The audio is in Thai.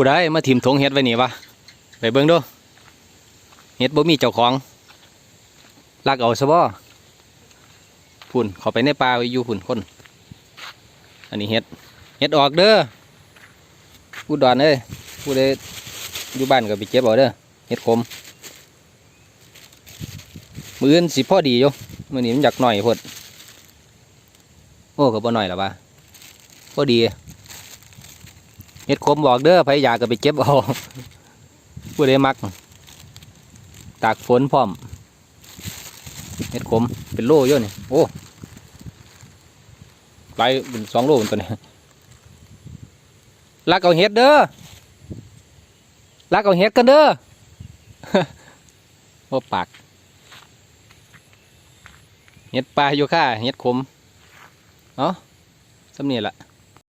ผู้ใดมาถิ่มถงเฮ็ดไว้นี่วะไปเบิ่งดูเฮ็ดบ่มีเจ้าของลักเอาซะบ่พุ่นเข้าไปในป่าไว้อยู่พุ่นคน อันนี้เฮ็ดเฮ็ดออกเด้อผู้ดอนเอ้ยผู้ใดอยู่บ้านก็ไปเก็บเอาเด้อเฮ็ดขมมืออื่นสิพ่อดีอยู่มือนี้มันอยากหน่อยพุ่นโอ้ก็บ่หน่อยล่ะวะพอดี เฮ็ดขมบอกเด้อไผอยากก็ไปเก็บเอาผู้ใดมัก ตากฝนพร้อมเฮ็ดขมเป็นโลเยอะนี่โอ้หลายเป็นสองโลตัวนี้ลักเอาเฮ็ดเด้อลักเอาเฮ็ดกันเด้อโอ้ปากเฮ็ดปลาอยู่ค่าเฮ็ดขมเอ้าสำเนี่ละ